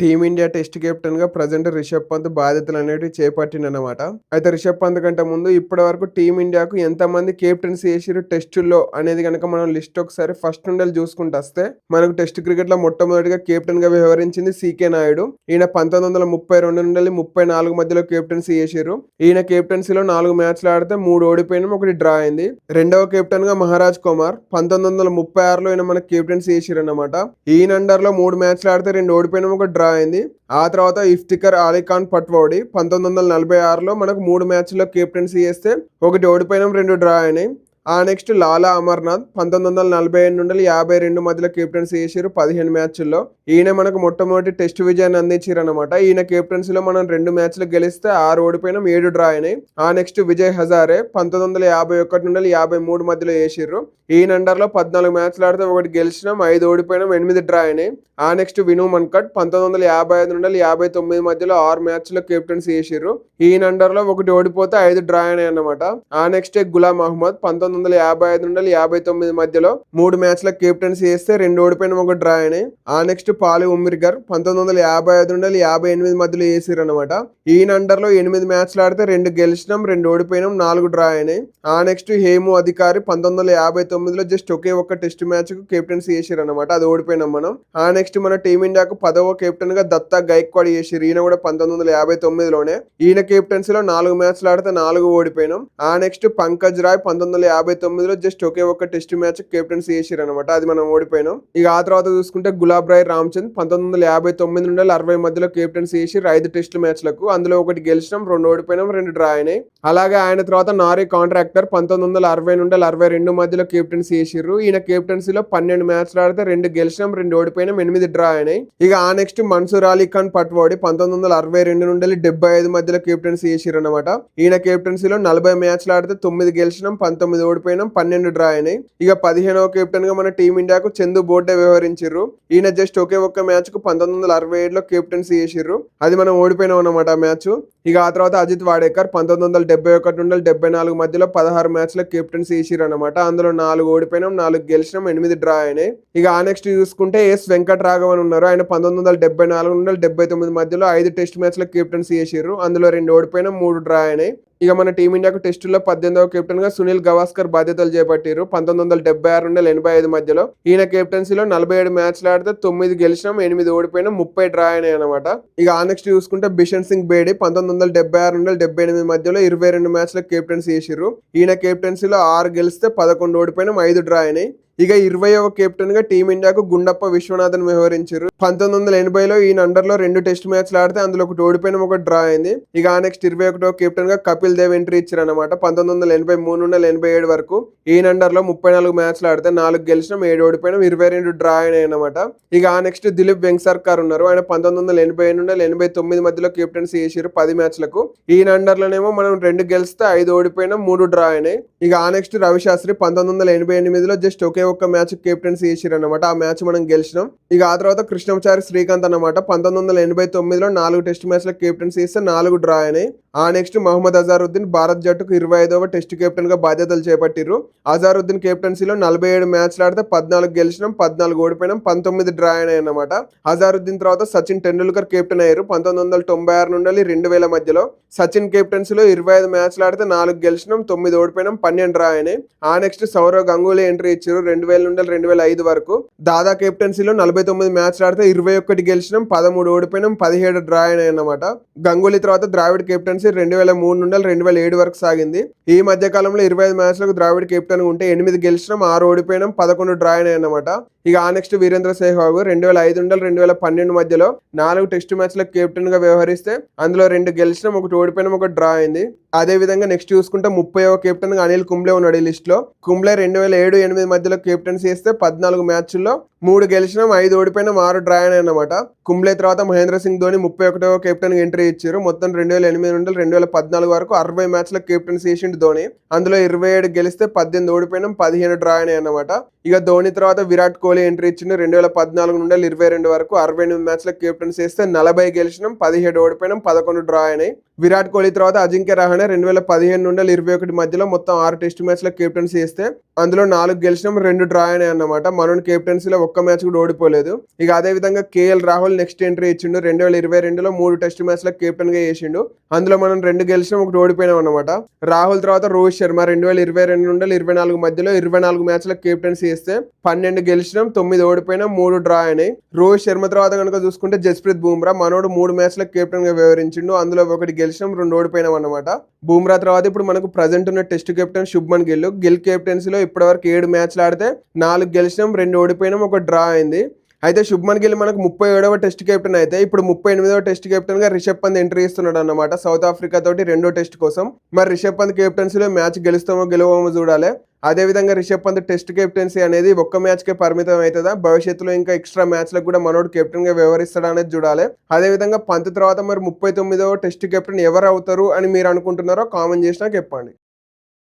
Team India test కెప్టెన్గా present Rishabh Pant బాధ్యతలు అనేవి చేపట్టిండనమాట అయితే రిషబ్ పంత్ కంటే ముందు ఇప్పటి వరకు టీమిండియాకు ఎంతమంది కెప్టెన్సీ చేసిరు టెస్టుల్లో అనేది కనుక మనం లిస్ట్ ఒకసారి ఫస్ట్ నుండి చూసుకుంటూ వస్తే మనకు టెస్ట్ క్రికెట్లో మొట్టమొదటిగా కెప్టెన్గా వ్యవహరించింది సీకే నాయుడు. ఈయన పంతొమ్మిది వందల ముప్పై రెండు నుండి ముప్పై నాలుగు మధ్యలో కెప్టెన్సీ చేసిరు ఈయన కెప్టెన్సీలో నాలుగు మ్యాచ్లు ఆడితే మూడు ఓడిపోయిన ఒకటి డ్రా అయింది. రెండవ కెప్టెన్గా మహారాజ్ కుమార్ పంతొమ్మిది వందల ముప్పై ఆరులో ఈయన మనకు కెప్టెన్సీ చేసిరు అనమాట ఈయన అండర్లో మూడు మ్యాచ్లు ఆడితే రెండు ఓడిపోయిన ఒక డ్రా అయింది ఆ తర్వాత ఇఫ్తికర్ అలీఖాన్ పట్వాడి పంతొమ్మిది వందల నలభై ఆరులో మనకు మూడు మ్యాచ్ల్లో కెప్టెన్సీ చేస్తే ఒకటి ఓడిపోయినాం రెండు డ్రా అయినాయి. ఆ నెక్స్ట్ లాలా అమర్నాథ్ పంతొమ్మిది వందల నలభై ఏడు నుండి యాభై రెండు మధ్యలో కెప్టెన్సీ చేసారు పదిహేను మ్యాచ్ల్లో ఈయన మనకు మొట్టమొదటి టెస్ట్ విజయాన్ని అందించారు అనమాట ఈయన కెప్టెన్సీలో మనం రెండు మ్యాచ్లు గెలిస్తే ఆరు ఓడిపోయినాం ఏడు డ్రా అయినాయి. ఆ నెక్స్ట్ విజయ్ హజారే పంతొమ్మిది వందల యాభై ఒకటి నుండి యాభై మూడు మధ్యలో వేసిర్రు. ఈయన అండర్లో పద్నాలుగు మ్యాచ్లు ఆడితే ఒకటి గెలిచినాం ఐదు ఓడిపోయినాం ఎనిమిది డ్రా అయినాయి. ఆ నెక్స్ట్ విను మన్కట్ పంతొమ్మిది వందల యాభై ఐదు నుండి యాభై తొమ్మిది మధ్యలో ఆరు మ్యాచ్లో కెప్టెన్సీ వేసిర్రు. ఈయన అండర్లో ఒకటి ఓడిపోతే ఐదు డ్రా అయినాయి అనమాట ఆ నెక్స్ట్ గులాం అహ్మద్ పంతొమ్మిది వందల యాభై ఐదు నుండి యాభై తొమ్మిది మధ్యలో మూడు మ్యాచ్ల కెప్టెన్సీ చేస్తే రెండు ఓడిపోయిన ఒక డ్రా అయినాయి. ఆ నెక్స్ట్ పాలి ఉమ్మిర్గర్ పంతొమ్మిది వందల యాభై ఐదు నుండి యాభై ఎనిమిది మధ్యలో వేసారు అనమాట ఈయన అండర్లో ఎనిమిది మ్యాచ్లు ఆడితే రెండు గెలిచినాం రెండు ఓడిపోయినాం నాలుగు డ్రా అయినాయి. ఆ నెక్స్ట్ హేము అధికారి పంతొమ్మిది వందల యాభై తొమ్మిదిలో జస్ట్ ఒకే ఒక్క టెస్ట్ మ్యాచ్కు కెప్టెన్సీ చేసిర్రు అనమాట అది ఓడిపోయినాం మనం. ఆ నెక్స్ట్ మన టీమిండియాకు పదవ కెప్టెన్గా దత్తా గైక్వాడ్ చేసారు ఈయన కూడా పంతొమ్మిది వందల యాభై తొమ్మిదిలోనే. ఈయన కెప్టెన్సీలో నాలుగు మ్యాచ్లు ఆడితే నాలుగు ఓడిపోయినాం. ఆ నెక్స్ట్ పంకజ్ రాయ్ పంతొమ్మిది వందల యాభై తొమ్మిదిలో జస్ట్ ఒకే ఒక్క టెస్ట్ మ్యాచ్ కెప్టెన్సీ చేసారు అనమాట అది మనం ఓడిపోయినాం. ఇక ఆ తర్వాత చూసుకుంటే గులాబ్ రాయ్ రామ్ రామచంద్ పంతొమ్మిది వందల యాభై తొమ్మిది నుండి అరవై మధ్యలో కెప్టెన్సీ చేసి ఐదు టెస్ట్ మ్యాచ్లకు అందులో ఒకటి గెలిచినాం రెండు ఓడిపోయినాం రెండు డ్రా అయినాయి. అలాగే ఆయన తర్వాత నారీ కాంట్రాక్టర్ పంతొమ్మిది వందల అరవై నుండి అరవై రెండు మధ్యలో కెప్టెన్సీ చేసిర్రు ఈయన కెప్టెన్సీలో పన్నెండు మ్యాచ్లు ఆడితే రెండు గెలిచినాం రెండు ఓడిపోయినాం ఎనిమిది డ్రా అయినాయి. ఇక ఆ నెక్స్ట్ మన్సూర్ అలీ ఖాన్ పట్వాడి పంతొమ్మిది వందల అరవై రెండు నుండి డెబ్బై ఐదు మధ్యలో కెప్టెన్సీ చేసిర్రు అనమాట ఈయన కెప్టెన్సీలో నలభై మ్యాచ్లు ఆడితే తొమ్మిది గెలిచినాం పంతొమ్మిది ఓడిపోయినాం పన్నెండు డ్రా అయినాయి. ఇక పదిహేనవ కెప్టెన్గా మన టీమిండియాకు చందు బోర్డే వ్యవహరించారు ఈయన జస్ట్ ఓకే ఒకే ఒక్క మ్యాచ్కు పంతొమ్మిది వందల అరవై ఏడులో కెప్టెన్సీ చేసిర్రు. అది మనం ఓడిపోయినాం అనమాట ఆ మ్యాచ్. ఇక ఆ తర్వాత అజిత్ వాడేకర్ పంతొమ్మిది వందల డెబ్బై ఒకటి నుండి డెబ్బై నాలుగు మధ్యలో పదహారు మ్యాచ్ల కెప్టెన్సీ చేసిర్రు అనమాట అందులో నాలుగు ఓడిపోయినాం నాలుగు గెలిచినాం ఎనిమిది డ్రా అయినాయి. ఇక ఆ నెక్స్ట్ చూసుకుంటే ఎస్ వెంకట్ రాఘవన్ ఉన్నారు. ఆయన పంతొమ్మిది వందల డెబ్బై నాలుగు నుండి డెబ్బై తొమ్మిది మధ్యలో ఐదు టెస్ట్ మ్యాచ్ల కెప్టెన్సీ చేసిర్రు. అందులో రెండు ఓడిపోయినాం మూడు డ్రా అయినాయి. ఇక మన టీమిండియాకు టెస్టుల్లో పద్దెనిమిదవ కెప్టెన్గా సునీల్ గవాస్కర్ బాధ్యతలు చేపట్టారు పంతొమ్మిది వందల డెబ్బై ఆరు నుండి ఎనభై ఐదు మధ్యలో. ఈయన కెప్టెన్సీలో నలభై ఏడు మ్యాచ్లు ఆడితే తొమ్మిది గెలిచినాం ఎనిమిది ఓడిపోయినా ముప్పై డ్రా అయినాయి అనమాట ఇక ఆ నెక్స్ట్ చూసుకుంటే బిషన్ సింగ్ బేడి పంతొమ్మిది వందల డెబ్బై ఆరు నుండి డెబ్బై ఎనిమిది మధ్యలో ఇరవై రెండు మ్యాచ్ల కెప్టెన్సీ చేసిర్రు. ఈయన కెప్టెన్సీలో ఆరు గెలిస్తే పదకొండు ఓడిపోయినాం ఐదు డ్రా అయినాయి. ఇక ఇరవైవ కెప్టెన్గా టీమిండియాకు గుండప్ప విశ్వనాథన్ వ్యవహరించారు. పంతొమ్మిది వందల ఎనభైలో ఈయన అండర్లో రెండు టెస్ట్ మ్యాచ్లు ఆడితే అందులో ఒకటి ఓడిపోయిన ఒక డ్రా అయింది. ఇక ఆ నెక్స్ట్ ఇరవై ఒకటో కెప్టెన్గా కపిల్ దేవ్ ఎంట్రీ ఇచ్చారు అనమాట పంతొమ్మిది వందల ఎనభై మూడు నుండి ఎనభై ఏడు వరకు ఈయన అండర్లో ముప్పై నాలుగు మ్యాచ్లు ఆడితే నాలుగు గెలిచినాం ఏడు ఓడిపోయినాం ఇరవై రెండు డ్రా అయినాయి అనమాట ఇక ఆ నెక్స్ట్ దిలీప్ వెంగ్ సర్కార్ ఉన్నారు. ఆయన పంతొమ్మిది వందల ఎనభై నుండి ఎనభై తొమ్మిది మధ్యలో కెప్టెన్సీ చేసారు పది మ్యాచ్లకు. ఈయన అండర్ లోనేమో మనం రెండు గెలిస్తే ఐదు ఓడిపోయినాం మూడు డ్రా అయినాయి. ఇక ఆ నెక్స్ట్ రవి శాస్త్రి పంతొమ్మిది వందల ఎనభై ఎనిమిదిలో జస్ట్ ఒకే ఒక్క మ్యాచ్ కెప్టెన్సీ చేసారు అనమాట ఆ మ్యాచ్ మనం గెలిచినాం. ఇక ఆ తర్వాత కృష్ణమాచారి శ్రీకాంత్ అన్నమాట. పంతొమ్మిది వందల ఎనభై తొమ్మిదిలో నాలుగు టెస్ట్ మ్యాచ్ల కెప్టెన్సీ చేస్తే నాలుగు డ్రా అయినాయి. ఆ నెక్స్ట్ మహమ్మద్ అజారుద్దీన్ భారత్ జట్టుకు ఇరవై ఐదవ టెస్ట్ కెప్టెన్గా బాధ్యతలు చేపట్టిరు అజారుద్దీన్ కెప్టెన్సీలో నలభై ఏడు మ్యాచ్లు ఆడితే పద్నాలుగు గెలిచినాం పద్నాలుగు ఓడిపోయినాం పంతొమ్మిది డ్రా అయినాయి అన్నమాట అజారుద్దీన్ తర్వాత సచిన్ టెండూల్కర్ కెప్టెన్ అయ్యారు. పంతొమ్మిది వందల తొంభై ఆరు నుండి రెండు వేల మధ్యలో సచిన్ కెప్టెన్సీలో ఇరవై ఐదు మ్యాచ్లు ఆడితే నాలుగు గెలిచినాం తొమ్మిది ఓడిపోయినాం పన్నెండు డ్రా అయినాయి. ఆ నెక్స్ట్ సౌరవ్ గంగూలీ ఎంట్రీ ఇచ్చారు రెండు వేల నుండి రెండు వేల ఐదు వరకు. దాదా కెప్టెన్సీలో నలభై తొమ్మిది మ్యాచ్లు ఆడితే ఇరవై ఒకటి గెలిచినాం పదమూడు ఓడిపోయినాం పదిహేడు డ్రా అయినాయి అన్నమాట గంగూలీ తర్వాత ద్రావిడ్ కెప్టెన్సీ రెండు వేల మూడు నుండి రెండు వేల ఏడు వరకు సాగింది. ఈ మధ్య కాలంలో ఇరవై ఐదు మ్యాచ్లకు ద్రావిడ్ కెప్టెన్ ఉంటే ఎనిమిది గెలిచినాం ఆరు ఓడిపోయినాం పదకొండు డ్రా అయినాయి ఇక ఆ నెక్స్ట్ వీరేంద్ర సెహ్వాగ్ రెండు వేల ఐదు నుండి రెండు వేల పన్నెండు మధ్యలో నాలుగు టెస్ట్ మ్యాచ్లకు కెప్టెన్గా వ్యవహరిస్తే అందులో రెండు గెలిచిన ఒకటి ఓడిపోయినాం ఒక డ్రా అయింది. అదే విధంగా నెక్స్ట్ చూసుకుంటే ముప్పై కెప్టెన్గా అనిల్ కుంబ్లే ఉన్నాడు ఈ లిస్ట్లో కుంబ్లే రెండు వేల ఏడు ఎనిమిది మధ్యలో కెప్టెన్సీ చేస్తే పద్నాలుగు మ్యాచ్ల్లో మూడు గెలిచినాం ఐదు ఓడిపోయినాం ఆరు డ్రా అని అనమాట కుంబ్లే తర్వాత మహేంద్ర సింగ్ ధోని ముప్పై ఒకటో కెప్టెన్ ఎంట్రీ ఇచ్చారు. మొత్తం రెండు వేల ఎనిమిది నుండి రెండు వేల పద్నాలుగు వరకు అరవై మ్యాచ్ల కెప్టెన్ చేసిండు ధోని. అందులో ఇరవై ఏడు గెలిస్తే పద్దెనిమిది ఓడిపోయినాం పదిహేను డ్రా అని అన్నమాట ఇక ధోని తర్వాత విరాట్ కోహ్లీ ఎంట్రీ ఇచ్చిండు. రెండు వేల పద్నాలుగు నుండి ఇరవై రెండు వరకు అరవై ఎనిమిది మ్యాచ్ల కెప్టెన్ చేస్తే నలభై గెలిచినాం పదిహేడు ఓడిపోయినాం పదకొండు డ్రా అయినాయి. విరాట్ కోహ్లీ తర్వాత అజింక్య రహానే రెండు వేల పదిహేను నుండి ఇరవై ఒకటి మధ్యలో మొత్తం ఆరు టెస్ట్ మ్యాచ్ల కెప్టెన్సీ చేస్తే అందులో నాలుగు గెలిచినాం రెండు డ్రా అయినాయి అన్నమాట. మనోని కెప్టెన్సీలో ఒక్క మ్యాచ్ కూడా ఓడిపోలేదు. ఇక అదే విధంగా కేఎల్ రాహుల్ నెక్స్ట్ ఎంట్రీ ఇచ్చిండు. రెండు వేల ఇరవై రెండులో మూడు టెస్ట్ మ్యాచ్లో కెప్టెన్గా చేసిండు. అందులో మనం రెండు గెలిచినాం ఒకటి ఓడిపోయినాం అన్నమాట. రాహుల్ తర్వాత రోహిత్ శర్మ రెండు వేల ఇరవై రెండు నుండి ఇరవై నాలుగు మధ్యలో ఇరవై నాలుగు మ్యాచ్ల కెప్టెన్సీ చేస్తే పన్నెండు గెలిచినాం తొమ్మిది ఓడిపోయినాం మూడు డ్రా అయినాయి. రోహిత్ శర్మ తర్వాత కనుక చూసుకుంటే జస్ప్రీత్ బూమ్రా మనోడు మూడు మ్యాచ్లకు కెప్టెన్గా వ్యవహరించిండు. అందులో ఒకటి గెలిచినాం రెండు ఓడిపోయినాం అన్నమాట. బూమ్రా తర్వాత ఇప్పుడు మనకు ప్రజెంట్ ఉన్న టెస్ట్ కెప్టెన్ శుభ్మన్ గిల్. గిల్ కెప్టెన్సీలో ఇప్పటివరకు ఏడు మ్యాచ్లు ఆడితే నాలుగు గెలిచినాం రెండు ఓడిపోయినాం ఒక డ్రా అయింది. అయితే శుభ్మన్ గిల్ మనకు ముప్పై ఏడవ టెస్ట్ కెప్టెన్ అయితే ఇప్పుడు ముప్పై ఎనిమిదవ టెస్ట్ కెప్టెన్గా రిషబ్ పంత్ ఎంట్రీ ఇస్తున్నాడు అనమాట సౌత్ ఆఫ్రికా తోటి రెండో టెస్ట్ కోసం. మరి రిషబ్ పంత్ కెప్టెన్సీలో మ్యాచ్ గెలుస్తామో గెలవమో చూడాలి. అదే విధంగా రిషబ్ పంత్ టెస్ట్ కెప్టెన్సీ అనేది ఒక్క మ్యాచ్కే పరిమితం అవుతుందా? భవిష్యత్తులో ఇంకా ఎక్స్ట్రా మ్యాచ్లకు కూడా మనోడు కెప్టెన్గా వ్యవహరిస్తాడా అనేది చూడాలి. అదే విధంగా పంత్ తర్వాత మరి ముప్పై తొమ్మిదవ టెస్ట్ కెప్టెన్ ఎవరు అవుతారు అని మీరు అనుకుంటున్నారో కామెంట్ చేసినా చెప్పండి.